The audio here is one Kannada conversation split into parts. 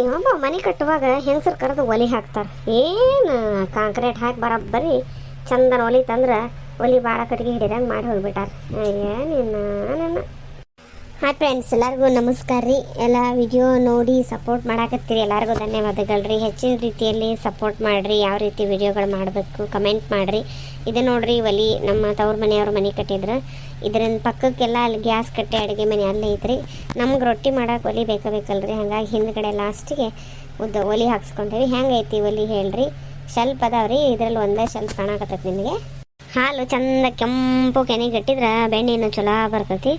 ಇನ್ನೊಬ್ಬ ಮನೆ ಕಟ್ಟುವಾಗ ಹೆಂಗಸರು ಕರೆದು ಒಲಿ ಹಾಕ್ತಾರೆ. ಏನು ಕಾಂಕ್ರೀಟ್ ಹಾಕಿ ಬರೋಬ್ಬರಿ ಚಂದನ ಒಲಿ ತಂದ್ರೆ ಒಲಿ ಭಾಳ ಕಟ್ಟಿಗೆ ಹಿಡಿದಂಗೆ ಮಾಡಿ ಹೋಗ್ಬಿಟ್ಟಾರ. ಏನಿನ್ನ ನನ್ನ ಹಾಯ್ ಫ್ರೆಂಡ್ಸ್ ಎಲ್ಲರಿಗೂ ನಮಸ್ಕಾರ ರೀ. ಎಲ್ಲ ವಿಡಿಯೋ ನೋಡಿ ಸಪೋರ್ಟ್ ಮಾಡಾಕತ್ತೀರಿ. ಎಲ್ಲರಿಗೂ ಧನ್ಯವಾದಗಳು ರೀ ಹೆಚ್ಚಿನ ರೀತಿಯಲ್ಲಿ ಸಪೋರ್ಟ್ ಮಾಡಿರಿ. ಯಾವ ರೀತಿ ವಿಡಿಯೋಗಳು ಮಾಡಬೇಕು ಕಮೆಂಟ್ ಮಾಡಿರಿ. ಇದು ನೋಡಿರಿ ಒಲಿ ನಮ್ಮ ತವ್ರ ಮನೆಯವ್ರ ಮನೆ ಕಟ್ಟಿದ್ರು. ಇದರಿಂದ ಪಕ್ಕಕ್ಕೆಲ್ಲ ಅಲ್ಲಿ ಗ್ಯಾಸ್ ಕಟ್ಟೆ, ಅಡುಗೆ ಮನೆ ಅಲ್ಲೇ ಐತ್ರಿ. ನಮ್ಗೆ ರೊಟ್ಟಿ ಮಾಡೋಕೆ ಒಲಿ ಬೇಕಬೇಕಲ್ರಿ ಹಾಗಾಗಿ ಹಿಂದ್ಗಡೆ ಲಾಸ್ಟಿಗೆ ಉದ್ದ ಒಲಿ ಹಾಕ್ಸ್ಕೊಂಡೇವಿ. ಹೆಂಗೈತಿ ಒಲಿ ಹೇಳ್ರಿ. ಶೆಲ್ಪ್ ರೀ. ಇದರಲ್ಲಿ ಒಂದೇ ಶೆಲ್ಪ್ ಕಾಣಕತ್ತೈತಿ ನಿಮಗೆ. ಹಾಲು ಚಂದ ಕೆಂಪು ಕೆನೆ ಇಟ್ಟಿದ್ರೆ ಬೆಣ್ಣೆನೂ ಚಲೋ ಬರ್ತೈತಿ.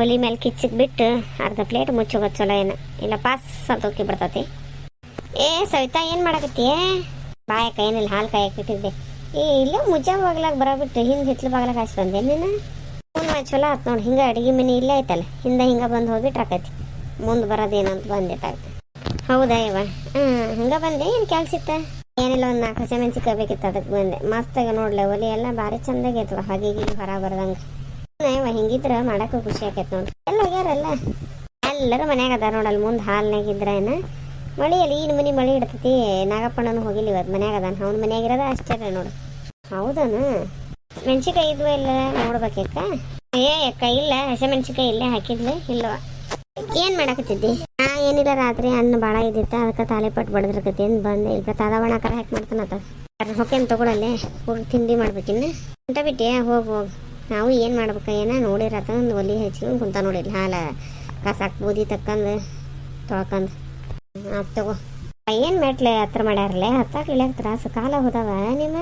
ಒಲಿ ಮೇಲೆ ಕಿಚ್ಚಿಗೆ ಬಿಟ್ಟು ಅರ್ಧ ಪ್ಲೇಟ್ ಮುಚ್ಚೋಗೋದು ಚಲೋ ಏನು. ಇಲ್ಲ, ಪಾಸ್ ಸತ್ತೋಕಿ ಬಿಡ್ತೈತಿ ಏ, ಸವಿತಾ, ಏನು ಮಾಡಕತ್ತೀಯ ಬಾಯಕ ಏನಿಲ್ಲ, ಹಾಲು ಕಾಯಕ್ಕೆ ಬಿಟ್ಟಿದ್ದೆ. ಏ, ಇಲ್ಲ ಮುಜ್ಜಾ ಬಾಗ್ಲಾಗ ಬರೋಬಿಟ್ಟು ಹಿಂದೆ ಹಿತ್ಲು ಬಾಗ್ಲಾಗ ಹಾಸಿ ಬಂದೆ. ನೀನು ಹ್ಞೂ ಚಲೋ ಆತು ನೋಡಿ, ಹಿಂಗೆ ಅಡುಗೆ ಮನೆ ಇಲ್ಲೇ ಐತಲ್ಲ, ಹಿಂದೆ ಹಿಂಗೆ ಬಂದು ಹೋಗ್ಬಿಟ್ರೆ ಆಕೈತಿ. ಮುಂದೆ ಬರೋದೇನಂತ ಬಂದೆ ತಾಗ ಹೌದಾ ಇವ ಹಿಂಗೆ ಹಂಗೆ ಬಂದೆ, ಏನು ಕೆಲಸ ಇತ್ತ? ಏನಿಲ್ಲ, ಒಂದು ನಾಲ್ಕು ಹಸಿಮೆಣ್ಸಿಕಾಯಿ ಬೇಕಿತ್ತು ಅದಕ್ಕೆ ಬಂದೆ. ಮಸ್ತಾಗ ನೋಡ್ಲೆ, ಒಲಿ ಎಲ್ಲ ಭಾರಿ ಚಂದಾಗೈತವ ಹಾಗೆ ಹೀಗೆ ಹೊರ ಬರ್ದಂಗೆ. ಹಿಂಗಿದ್ರ ಮಾಡಕ್ಕೆ ಖುಷಿ ಆಕೈತೆ ನೋಡಿ ಎಲ್ಲ ಹೋಗ್ಯಾರಲ್ಲ ಎಲ್ಲರೂ ಮನ್ಯಾಗ ಅದಾರ ನೋಡಲ್ ಮುಂದೆ ಹಾಲ್ನಾಗ ಇದ್ರ ಏನ ಮಳಿಯಲ್ಲಿ ಈ ಮನೆ ಮಳಿ ಇಡ್ತೈತಿ ನಾಗಪ್ಪಣ್ಣನ ಹೋಗಿಲ್ಲ ಇವತ್ತು ಮನ್ಯಾಗ ಅದಾನ ಅವ್ನ ಮನ್ಯಾಗ ಇರೋದ ಅಷ್ಟೇ ನೋಡು ಹೌದನ ಮೆಣಸಿಕಾಯಿ ಇದ್ವ ಇಲ್ಲ ನೋಡ್ಬೇಕಕ್ಕ ಏ ಅಕ್ಕ ಇಲ್ಲ ಹಸಿಮೆಣ್ಸಿಕಾಯಿ ಇಲ್ಲೇ ಹಾಕಿದ್ಲು ಇಲ್ಲವ ಏನ್ ಮಾಡಕತ್ತಿದ್ದಿ ನಾ ಏನಿಲ್ಲ ರಾತ್ರಿ ಅನ್ನ ಬಾಳ ಇದ್ದಿತ್ತ ಅದಕ್ಕೆ ತಾಲಿಪಟ್ಟು ಬಡದ್ರಕತಿ ಅಂತ ಬಂದೆ ಈಗ ತಾದವಣಕರ ಹಾಕಿ ಮಾಡ್ತಾನ ಹೊಕ್ಕೇನ್ ತಗೊಳಲ್ಲೇ ಹೋಗಿ ತಿಂಡಿ ಮಾಡ್ಬೇಕಿನ್ನ ಊಟ ಬಿಟ್ಟೆ ಹೋಗಿ ಹೋಗಿ ನಾವು ಏನು ಮಾಡ್ಬೇಕು ಏನ? ನೋಡಿರತ್ತ ಒಂದು ಒಲಿ ಹಚ್ಕೊಂಡು ಕುಂತ ನೋಡಿಲ್ಲ ಹಾಲ. ಕಸಾಕ್ ಬೂದಿ ತಕ್ಕಂದು ತೊಳ್ಕಂದು. ಆತ್ ತಗೋ. ಏನು ಮೆಟ್ಲೆ ಹತ್ರ ಮಾಡ್ಯಾರಲ್ಲೇ? ಹತ್ತಾಕ್ ಇಳ್ಯಾಕ ತ್ರಾಸು. ಕಾಲ ಹೋದವ. ನಿಮ್ಮ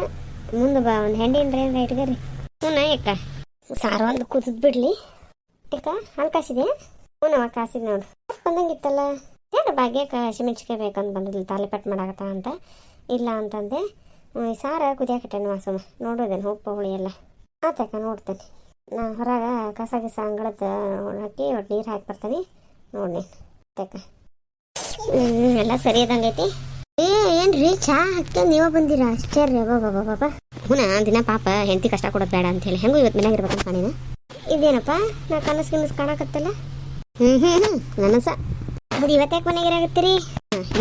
ಮುಂದೆ ಬಾ, ಒಂದು ಹೆಂಡಿನ ರೇನ್ ರೈಟ್ಗರಿ ಹ್ಞೂ ಅಕ್ಕ ಸಾರು ಒಂದು ಕುದಿದ್ ಬಿಡ್ಲಿ. ಟಿಕ್ಕ ಹಾಲು ಕಾಸಿದೆ ಹ್ಞೂ ಅವ ಕಾಸಿದ್ ನೋಡು. ಬಂದಂಗಿತ್ತಲ್ಲ. ಏನು ಭಾಗ್ಯಕ್ಕೆ ಹಸಿಮೆಣ್ಸಿಕಾಯಿ ಬೇಕಂತ ಬಂದಿಲ್ಲ ತಾಲಿಪಟ್ಟು ಮಾಡಾಕತ್ತ ಅಂತ. ಇಲ್ಲ ಅಂತಂದೆ. ಸಾರು ಸಾರ ಸುಮ್ಮ ನೋಡೋದೇನು ಉಪ್ಪು ಹುಳಿ ಎಲ್ಲ. ಆತಕ್ಕ ನೋಡ್ತೇನೆ. ನಾ ಹೊರಗೆ ಕಸ ಗಿಸ ಅಂಗಳದ ಹಾಕಿ ಒಟ್ಟು ನೀರು ಹಾಕಿ ಬರ್ತೇನೆ. ನೋಡಿ ಹ್ಞೂ ಎಲ್ಲ ಸರಿ ಇದಂಗೈತಿ ಏ, ಏನ್ರಿ? ಚಾ ಹಾಕಿ ನೀವ ಬಂದಿರ? ಆಶ್ಚರ್ಯ ಬಾಬಾ ಬಾಬಾ ಹುನ, ದಿನ ಪಾಪ ಹೆಂಡತಿ ಕಷ್ಟ ಕೊಡೋದು ಬೇಡ ಅಂತ ಹೇಳಿ. ಹೆಂಗೂ ಇವತ್ತು ಮನ್ಯಾಗ ಇರ್ಬೇಕಂತ ಕಾಣಿನ ಇದೇನಪ್ಪ? ನಾ ಕನಸು ಗಿನಸು ಕಾಣಕತ್ತಲ್ಲ? ಹ್ಞೂ ಹ್ಞೂ ಹ್ಞೂ ನನಸ ಅದು ಇವತ್ತಾಕೆ ಮನೆಗೆ ಮನೆಯಾಗಿರಾಗತ್ತೀರಿ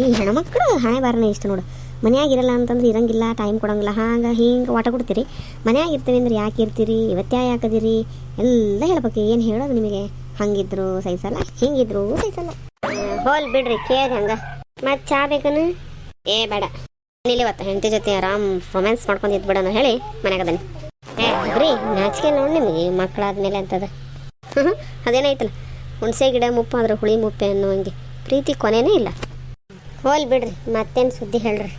ಈ ಹೆಣ್ಮಕ್ಳು ಹಣೆ ಬಾರನೇ ಇಷ್ಟ ನೋಡು. ಮನ್ಯಾಗ ಇರಲ್ಲ ಅಂತಂದ್ರೆ ಇರಂಗಿಲ್ಲ ಟೈಮ್ ಕೊಡಂಗಿಲ್ಲ. ಹಾಂಗೆ ಹಿಂಗೆ ವಾಟ ಕೊಡ್ತೀರಿ. ಮನ್ಯಾಗ ಇರ್ತೀವಿ ಅಂದ್ರೆ ಯಾಕೆ ಇರ್ತೀರಿ? ಇವತ್ತೇ ಯಾಕದಿರಿ ಎಲ್ಲ ಹೇಳ್ಬೇಕು. ಏನು ಹೇಳೋದು ನಿಮಗೆ? ಹಂಗಿದ್ರು ಸಹಿಸಲ್ಲ ಹಿಂಗಿದ್ರು ಸಹಿಸಲ್ಲ ಹೋಲ್ ಬಿಡ್ರಿ ಕೇಳಿ ಹಂಗ. ಮತ್ತೆ ಚಾ ಬೇಕನು? ಏ, ಬೇಡ. ಇಲ್ಲಿ ಇವತ್ತು ಹೆಂಡತಿ ಜೊತೆ ಆರಾಮ್ ರೊಮ್ಯಾನ್ಸ್ ಮಾಡ್ಕೊಂಡು ಇದ್ಬಿಡೋಣ ಹೇಳಿ ಮನ್ಯಾಗ ಬನ್ನಿ ಏ ರೀ ನಾಚಿಕೆ ನೋಡಿ ನಿಮಗೆ. ಮಕ್ಕಳಾದ್ಮೇಲೆ ಅಂತದ. ಅದೇನೈತಲ್ಲ ಹುಣಸೆ ಗಿಡ ಮುಪ್ಪ ಅಂದ್ರೆ ಹುಳಿ ಮುಪ್ಪೆ ಅನ್ನೋ ಹಂಗೆ. ಪ್ರೀತಿ ಕೊನೆನೇ ಇಲ್ಲ. ಹೋಲ್ ಬಿಡ್ರಿ, ಮತ್ತೇನು ಸುದ್ದಿ ಹೇಳ್ರಿ?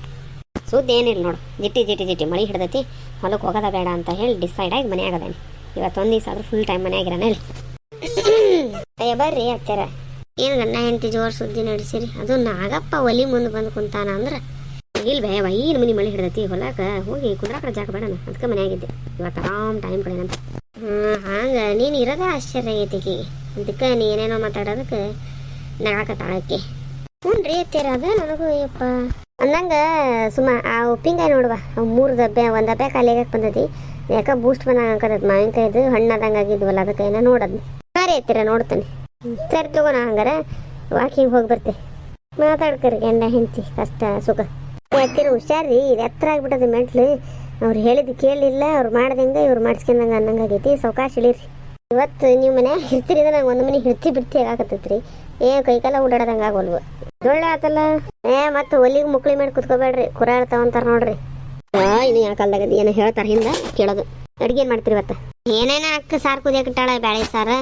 ಸುದ್ದಿ ಏನಿಲ್ಲ ನೋಡು. ಜಿಟ್ಟಿ ಜಿಟ್ಟಿ ಜಿಟ್ಟಿ, ಮಳೆ ಹಿಡ್ದೈತಿ. ಹೊಲಕ್ಕೆ ಹೋಗೋದ ಬೇಡ ಅಂತ ಹೇಳಿ ಡಿಸೈಡ್ ಆಗಿ ಮನೆ ಆಗದೇನೆ ಇವತ್ತು ಒಂದು ದಿವಸ ಆದ್ರೂ ಫುಲ್ ಟೈಮ್ ಮನ್ಯಾಗಿರೋಣ ಹೇಳಿ. ಅಯ್ಯ, ಬರ್ರಿ ಅತ್ತಾರ. ಏನು ಗಂಡ, ಹೆಂಡತಿ ಜೋರು ಸುದ್ದಿ ನಡೆಸಿರಿ. ಅದು ನಾಗಪ್ಪ ಒಲಿ ಮುಂದೆ ಬಂದು ಕುಂತಾನ ಅಂದ್ರೆ ಇಲ್ಲ ಬೇ ವೈನ್ ಮನೆ ಮಳೆ ಹಿಡ್ದೈತಿ? ಹೊಲಕ್ಕೆ ಹೋಗಿ ಕುಂದ್ರಾಕಡೆ ಜಾಗ ಬೇಡ ಅದಕ್ಕೆ ಆಗಿದ್ದೆ ಇವತ್ತು ಆರಾಮ್ ಟೈಮ್ ಕಳೆನಂತ ಹ್ಞೂ ಹಂಗೆ ನೀನು ಇರೋದೇ ಆಶ್ಚರ್ಯ ಕಿ ಅದಕ್ಕೆ ನೀ ಏನೇನೋ ಮಾತಾಡೋದಕ್ಕೆ ತಾಳಕ್ಕೆ. ಹ್ಞೂ ರೀ ಅತ್ತಿರೋದು ಅದ ನನಗೂ ಯಪ್ಪ ಅಂದಂಗ ಸುಮ್ಮ ಆ ಉಪ್ಪಿನಕಾಯಿ ನೋಡುವ ಮೂರು ದಬ್ಬೆ, ಒಂದು ದಬ್ಬೆ ಕಾಲಿಗೆ ಬಂದೈತಿ ಯಾಕೆ ಬೂಸ್ಟ್ ಬಂದಂಗೆ ಹಾಕತೈತಿ ಮಾವಿನಕಾಯ್ದು, ಹಣ್ಣಾದಂಗೆ ಆಗಿದ್ವಲ್ಲ, ಅದಕ್ಕೆ ಏನೋ ನೋಡೋದು. ಸರಿ ಐತಿರ, ನೋಡ್ತೇನೆ. ಸರಿ ತಗೋಣ ಹಂಗಾರೆ ವಾಕಿಂಗ್ ಹೋಗಿ ಬರ್ತೆ. ಮಾತಾಡ್ಕರಿ ಗಂಡ, ಹೆಂಡತಿ, ಕಷ್ಟ, ಸುಖ. ಹತ್ತಿರ ಹುಷಾರಿ ಇದು ಎತ್ತರ ಆಗ್ಬಿಟ್ಟದ ಮೆಂಟ್ಲು. ಅವ್ರು ಹೇಳಿದ್ದು ಕೇಳಿಲ್ಲ, ಅವ್ರು ಮಾಡ್ದಂಗೆ ಇವ್ರು ಮಾಡಿಸ್ಕೊಂಡಂಗೆ ಅನ್ನಂಗೆ ಆಗೈತಿ ಸಾವಕಾಶ ಇಳೀರಿ. ಇವತ್ತು ನೀವು ಮನ್ಯಾಗ ಇರ್ತೀರಿ ಅಂದ್ರೆ ನಂಗೆ ಒಂದು ಮನೆ ಹಿಡ್ತಿ ಬಿಡ್ತಿ ಆಗಾಕತ್ತೈತ್ರಿ ಏ, ಕೈಕಾಲ ಓಡಾಡೋದಂಗೆ ಆಗೋಲ್ವು. ಒಳ್ಳೆ ಆತಲ್ಲ. ಏ, ಮತ್ತೆ ಒಲಿಗೆ ಮುಕ್ಳಿ ಮಾಡಿ ಕುತ್ಕೋಬೇಡ್ರಿ. ಕುರ ಇರ್ತಾವಂತಾರ ನೋಡ್ರಿ. ಇನ್ನು ಯಾವ ಕಾಲದಾಗ ಏನೋ ಹೇಳ್ತಾರ ಹಿಂದೆ ಕೇಳೋದು. ಅಡ್ಗೆ ಏನು ಮಾಡ್ತೀರಿ ಇವತ್ತು? ಏನೇನ ಅಕ್ಕ ಸಾರು ಕುದಿಯಾಕಿಟ್ಟಾಳ ಬ್ಯಾಳೆ ಸಾರು?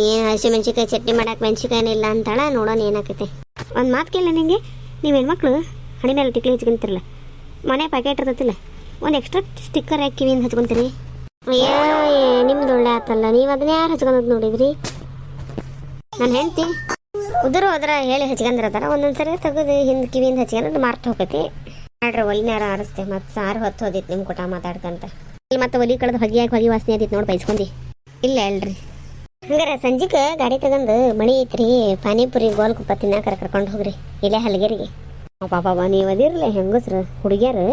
ಏನು ಹಸಿ ಮೆಣಸಿಕಾಯಿ ಚಟ್ನಿ ಮಾಡಕ್ಕೆ ಮೆಣಸಿಕಾಯಿನ ಇಲ್ಲ ಅಂತಾಳ, ನೋಡೋಣ ಏನಾಕೈತೆ ಒಂದು ಮಾತು ಕೇಳ ನಿಂಗೆ. ನೀವು ಹೆಣ್ಮಕ್ಳು ಹಣಿ ಮೇಲೆ ಟಿಕ್ಲಿ ಹಚ್ಕೊಂತಿರಲ್ಲ ಮನೆ ಪ್ಯಾಕೆಟ್ ಇರ್ತತಿಲ್ಲ. ಒಂದು ಎಕ್ಸ್ಟ್ರಾ ಸ್ಟಿಕ್ಕರ್ ಹಾಕಿ ಕಿವಿಯಿಂದ ಹಚ್ಕೊಂತೀರಿ. ಏ ನಿಮ್ದು ಒಳ್ಳೆ ಆತಲ್ಲ. ನೀವು ಅದನ್ನ ಯಾರು ಹಚ್ಕೊಂಡ್ ನೋಡಿದ್ರಿ? ನನ್ನ ಹೆಂಡತಿ. ಉದುರು ಹೋದ್ರ ಹೇಳಿ ಹಚ್ಕೊಂಡಿರತ್ತಾರ ಒಂದೊಂದು ಸರಿ ತೆಗೆದು ಹಿಂದ್ ಕಿವಿಯಿಂದ ಹಚ್ಕೊಂಡು ಮಾರ್ತ ಹೋಗೈತಿ. ಮಾಡ್ರಿ ಒಲಿನಾರ ಆರಿಸ್ತೆ. ಮತ್ತೆ ಸಾರು ಹೊತ್ತು ಹೋದಿತ್ತು ನಿಮ್ಮ ಕೂಟ ಮಾತಾಡ್ಕಂತ. ಇಲ್ಲಿ ಮತ್ತೆ ಒಲಿ ಕಳೆದು ಹೊಗಿಯಾಗಿ ಹೊಗಿ ವಾಸನೆ ಆದಿತ್ತು ನೋಡಿ ಬೈಸ್ಕೊಂಡಿ. ಇಲ್ಲ ಹೇಳ್ರಿ ಹಂಗಾರೆ ಸಂಜೆಗೆ ಗಾಡಿ ತಗೊಂಡು ಮಣಿ ಐತ್ರಿ. ಪಾನಿಪುರಿ ಗೋಲ್ಗುಪ್ಪ ತಿನ್ನಾಕರ ಕರ್ಕೊಂಡು ಹೋಗ್ರಿ. ಇಲ್ಲೇ ಹಲಗೇರಿಗೆ. ಪಾಪ, ನೀವು ಅದಿರಲಿ ಹೆಂಗಸ್ರು, ಹುಡುಗಿಯರು.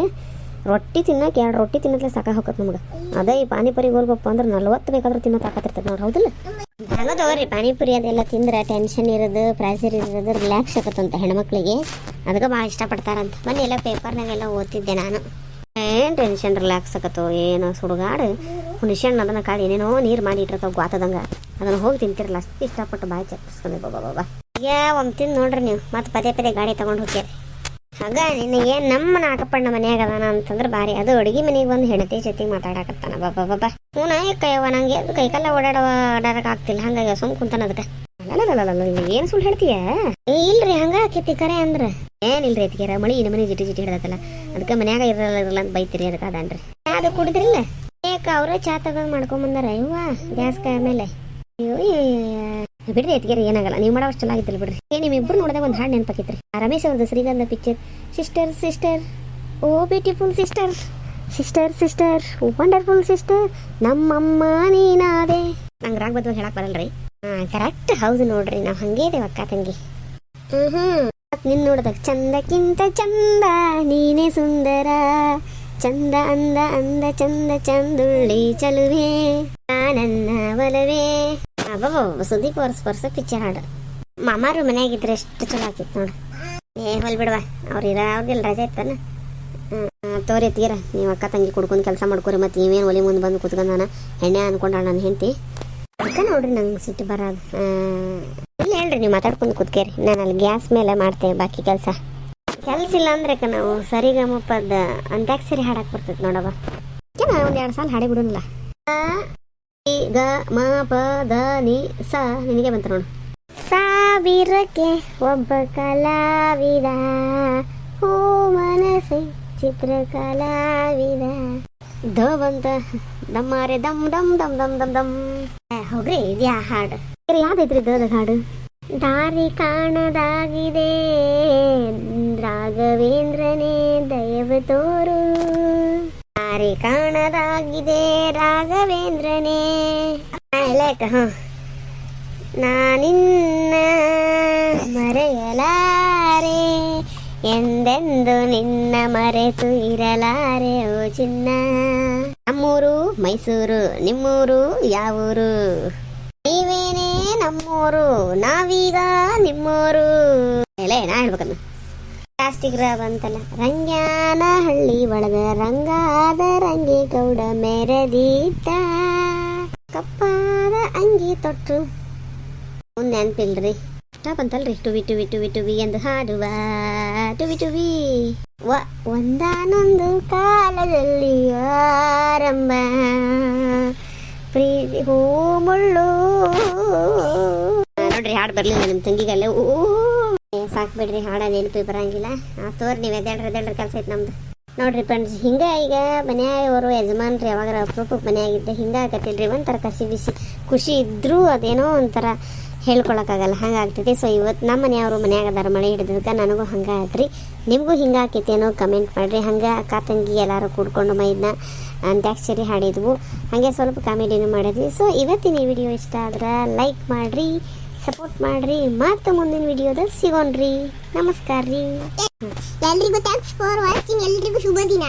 ರೊಟ್ಟಿ ತಿನ್ನಕ್ಕೆ ಎರಡು ರೊಟ್ಟಿ ತಿನ್ನತ್ಲೆ ಸಾಕಾಗ ಹೋಗತ್ತೆ ನಮ್ಗೆ. ಅದೇ ಈ ಪಾನಿಪುರಿ ಗೋಲ್ಗಪ್ಪ ಅಂದ್ರೆ ನಲ್ವತ್ತು ಬೇಕಾದ್ರೂ ತಿನ್ನೋ ತಾಕತ್ತಿರ್ತದೆ ನೋಡಿ, ಹೌದಿಲ್ಲ? ಹಂಗ ತಗೋರಿ, ಪಾನಿಪುರಿ ಅದೆಲ್ಲ ತಿಂದ್ರೆ ಟೆನ್ಷನ್ ಇರೋದು ಪ್ರೆಷರ್ ಇರೋದು ರಿಲ್ಯಾಕ್ಸ್ ಆಗತ್ತಂತ ಹೆಣ್ಮಕ್ಳಿಗೆ. ಅದಕ್ಕೆ ಭಾಳ ಇಷ್ಟಪಡ್ತಾರಂತ. ಮೊನ್ನೆ ಎಲ್ಲ ಪೇಪರ್ನಾಗೆಲ್ಲ ಓದ್ತಿದ್ದೆ ನಾನು. ಏನು ಟೆನ್ಷನ್ ರಿಲ್ಯಾಕ್ಸ್ ಆಗತ್ತೋ, ಏನೋ ಸುಡುಗಾಡು. ಹುಣಸೆಹಣ್ಣು ಅದನ್ನು ಕಾಳು ಏನೇನೋ ನೀರು ಮಾಡಿ ಇಟ್ಟಿರ್ತಾವೆ ಗ್ವಾತದಂಗೆ ಅದನ್ನು ಹೋಗಿ ತಿಂತಿರಲ್ಲ ಅಷ್ಟು ಇಷ್ಟಪಟ್ಟು ಭಾಳ ಚಪ್ಪಿಸ್ಕೊಂಡೆ ಬಾಬಾ ಬಾಬಾ ಈಗ ಒಮ್ಮೆ ತಿಂದು ನೋಡ್ರಿ ನೀವು. ಮತ್ತೆ ಪದೇ ಪದೇ ಗಾಡಿ ತೊಗೊಂಡು ಹೋಗ್ಯಾರಿ ಆಗ ನಿನಗೆ ನಮ್ಮ ನಾಗಪ್ಪಣ್ಣ ಮನ್ಯಾಗ ಅದಾನ ಅಂತಂದ್ರೆ ಬಾರಿ. ಅದು ಅಡುಗೆ ಮನೆಗೆ ಬಂದು ಹೆಂಡತಿ ಜೊತೆಗೆ ಮಾತಾಡಕತ್ತಾನ. ಬಾಬಾ ಬಾಬಾ ಹ್ಞೂ ಕೈಯವ ನಂಗೆ ಅದು ಕೈಕಾಲ ಓಡಾಡವ ಓಡಾಡಕ್ ಆಗ್ತಿಲ್ಲ. ಹಂಗಾಗಿ ಸುಮ್ ಕುಂತಾನ ಅದಕ್ಕೆ ಏನ್ ಸುಳ್ಳು ಹೇಳ್ತೀಯ? ಏ, ಇಲ್ರಿ ಹಂಗ ಆಕೈತಿ ಕರೆ ಅಂದ್ರ. ಏನಿಲ್ರಿ ಎತ್ಕೇರ ಮಳಿ ಇನ್ನ ಮನೆ ಜಿಟಿ ಜಿಟಿ ಹಿಡದಲ್ಲ ಅದಕ್ಕೆ ಮನ್ಯಾಗ ಇರಲ್ಲ ಇರಲ್ಲ ಅಂತ ಬೈತಿರಿ ಅದಕ್ಕೆ ಅದನ್ರಿ. ಅದು ಕುಡಿದ್ರಿಲ್ಲ. ಏಕ ಅವರೇ ಚಾ ತಗೊಂಡ್ ಮಾಡ್ಕೊಂಡ್ ಬಂದಾರ. ಗ್ಯಾಸ್ ಕಾಯ ಮೇಲೆ. ಅಯ್ಯೋ. ಬಿಡ್ರಿ ಎತ್ಗೆರಿ ಏನಾಗಲ್ಲ. ನೀವು ಮಾಡೋ ಅಷ್ಟು ಚೆನ್ನಾಗಿದ್ದಿಲ್ಲ ಬಿಡ್ರಿ. ಏ ನಿಮ್ಮಿಬ್ಬರು ನೋಡಿದಾಗ ಒಂದು ಹಾಡು ನೆನಪಾಕಿತ್ರಿ. ರಮೇಶ್ ಅವ್ರದ್ದು Srigandha picture sister sister oh beautiful sister sister sister wonderful sister ನಮ್ಮಮ್ಮ ನೀನಾದೆ. ನಂಗೆ ರಾಗ ಬದ್ದು ಹೇಳಕ್ ಬರಲ್ರಿ. ಹಾಂ ಕರೆಕ್ಟ್ ಹೌದು ನೋಡ್ರಿ. ನಾವು ಹಂಗೇ ಇದೇವೆ ಅಕ್ಕ, ತಂಗಿ. ಹ್ಮ್ ನಿನ್ನ ನೋಡಿದಾಗ ಚಂದಕ್ಕಿಂತ ಚಂದ ನೀನೇ ಸುಂದರ. ಚಂದ ಅಂದ ಅಂದ ಚಂದ ಚಂದುಳ್ಳಿ ಚಲುವೆ. ನನ್ನ ಒಲವೇ. ಅಬ್ಬಬ್ಬ ಸುದೀಪ್ ಅವ್ರ ಸ್ಪರ್ಶ ಪಿಕ್ಚರ್ ಹಾಡು. ಮಾಮಾರು ಮನ್ಯಾಗಿದ್ರೆ ಎಷ್ಟು ಚಲೋ ಆಗ್ತಿತ್ತು ನೋಡು. ಏ, ಹೊಲ್ ಬಿಡವ, ಅವ್ರ ಇರ ಅವ್ರಿಗೆಲ್ಲ ರಜೆ ಇತ್ತಾನ ತೋರಿ ತೀರ ನೀವು ಅಕ್ಕ ತಂಗಿ ಕುಡ್ಕೊಂಡು ಕೆಲಸ ಮಾಡ್ಕೊರಿ, ಮತ್ತೆ ನೀವೇನು ಒಲೆ ಮುಂದೆ ಬಂದು ಕುತ್ಕೊಂಡಾನ ಎಣ್ಣೆ ಅನ್ಕೊಂಡಾಳ ನನ್ನ ಹೆಂಡತಿ. ಅಕ್ಕ ನೋಡ್ರಿ ನಂಗೆ ಸಿಟ್ಟು ಬರೋದು. ಇಲ್ಲ ಹೇಳ್ರಿ, ನೀವು ಮಾತಾಡ್ಕೊಂಡು ಕುತ್ಕೇರಿ. ನಾನು ಅಲ್ಲಿ ಗ್ಯಾಸ್ ಮೇಲೆ ಮಾಡ್ತೇವೆ ಬಾಕಿ ಕೆಲಸ. ಕೆಲಸ ಇಲ್ಲ ಅಂದ್ರೆ ಅಕ್ಕ ನಾವು ಸರಿಗಮಪದ ಅಂತ್ಯಾಕ್ಷರಿ ಹಾಡಕ್ಕೆ ಬರ್ತೈತೆ ನೋಡವ್ವ. ಏನ ಒಂದು ಎರಡು ಸಾಲ ಹಾಡಿ ಬಿಡೋಣಲ್ಲ ಗ ಮ ಪ ದ ನಿ ಸ. ನಿನಗೆ ಬಂತ ನೋಡು. ಸಾವಿರಕ್ಕೆ ಒಬ್ಬ ಕಲಾವಿದ ಹೂ ಮನಸ್ಸೆ ಚಿತ್ರ ಕಲಾವಿದ. ದ ಬಂತ. ದಮ್ಮಾರೆ ದಮ್ ದಮ್ ದಮ್ ದಮ್ ದಮ್ ದಮ್. ಹೋಗ್ರಿ ಇದ್ಯಾ ಹಾಡು? ಯಾವ್ದೈತ್ರಿ ದದ ಹಾಡು? ದಾರಿ ಕಾಣದಾಗಿದೆ ರಾಘವೇಂದ್ರನೇ ದಯವು ತೋರು ದಾರಿ ಕಾಣದಾಗಿದೆ ರಾಘವೇಂದ್ರನೇ. ಹ. ನಾನಿನ್ನ ಮರೆಯಲಾರೆ. ಎಂದೆಂದು ನಿನ್ನ ಮರೆತು ಇರಲಾರೆ, ಓ ಚಿನ್ನ? ನಮ್ಮೂರು ಮೈಸೂರು, ನಿಮ್ಮೂರು ಯಾವೂರು? ನೀವೇನೇ ನಮ್ಮೂರು, ನಾವೀಗ ನಿಮ್ಮೂರು. ಎಲೆ ನಾ ಹೇಳ್ಬೇಕನ್ನ? ಪ್ಲಾಸ್ಟಿಕ್ ಬಂತಲ್ಲ. ರಂಗ್ಯಾನ ಹಳ್ಳಿ ಒಳಗ ರಂಗಾದ ರಂಗಿ ಗೌಡ ಮೆರೆದೀತ ಕಪ್ಪಾದ ಅಂಗಿ ತೊಟ್ಟು. ಮುಂದೆ ನೆನ್ಪಿಲ್ರಿ. ಇಷ್ಟ ಬಂತಲ್ರಿ. ಟುವಿ ಟುವಿ ಟುವಿ ಟುವಿ ಎಂದು ಹಾಡುವ. ಟುವಿ ಟುವಿ. ವ ಒಂದಾನೊಂದು ಕಾಲದಲ್ಲಿ ಆರಂಭ. ಪ್ರೀತಿ ಹೂ ಮುಳ್ಳು. ನೋಡ್ರಿ ಹಾಡು ಬರ್ಲಿಲ್ಲ ನಿಮ್ಮ ತಂಗಿಗಲ್ಲ. ಏ, ಸಾಕ್ ಬಿಡ್ರಿ ಹಾಡ ನೆನಪಿ ಬರಂಗಿಲ್ಲ. ಆ ತೋರ್ ನೀವು ಎದ್ದೇಳ್ರಿ ಎದ್ದೇಳ್ರಿ ಕೆಲಸ ಐತೆ ನಮ್ದು. ನೋಡ್ರಿ ಫ್ರೆಂಡ್ಸ್, ಹಿಂಗ ಈಗ ಮನೆಯವರು ಯಜಮಾನ್ರಿ ಯಾವಾಗ ಅಪರೂಪಕ್ಕೆ ಮನೆಯಾಗಿದ್ದೆ ಹಿಂಗ ಆಗತ್ತಿಲ್ರಿ. ಒಂಥರ ಕಸಿ ಬಿಸಿ, ಖುಷಿ ಇದ್ದರೂ ಅದೇನೋ ಒಂಥರ ಹೇಳ್ಕೊಳಕ್ಕಾಗಲ್ಲ. ಹಂಗೆ ಆಗ್ತೈತಿ. ಸೊ ಇವತ್ತು ನಮ್ಮ ಮನೆಯವರು ಮನೆಯಾಗ ಅದಾರ, ಮಳೆ ಹಿಡಿದಕ್ಕೆ ನನಗೂ ಹಂಗೆ ಆಯ್ತ್ರಿ ನಿಮಗೂ ಹಿಂಗೆ ಏನೋ ಕಮೆಂಟ್ ಮಾಡಿರಿ. ಹಂಗೆ ಅಕ್ಕ, ತಂಗಿ ಎಲ್ಲರೂ ಕೂಡ್ಕೊಂಡು ಮೈದನ್ನ ಅಂತ್ಯಾಕ್ಷರಿ ಹಾಡಿದ್ವು. ಹಾಗೆ ಸ್ವಲ್ಪ ಕಾಮಿಡಿನೂ ಮಾಡಿದ್ವಿ. ಸೊ ಇವತ್ತಿನ ಈ ವಿಡಿಯೋ ಇಷ್ಟ ಆದ್ರೆ ಲೈಕ್ ಮಾಡಿರಿ. ಸಪೋರ್ಟ್ ಮಾಡ್ರಿ. ಮತ್ತೆ ಮುಂದಿನ ವಿಡಿಯೋದಲ್ಲಿ ಸಿಗೋಣ್ರಿ. ನಮಸ್ಕಾರ ರೀ ಎಲ್ರಿಗೂ ಥ್ಯಾಂಕ್ಸ್ ಫಾರ್ ವಾಚಿಂಗ್ ಎಲ್ರಿಗೂ ಶುಭ ದಿನ.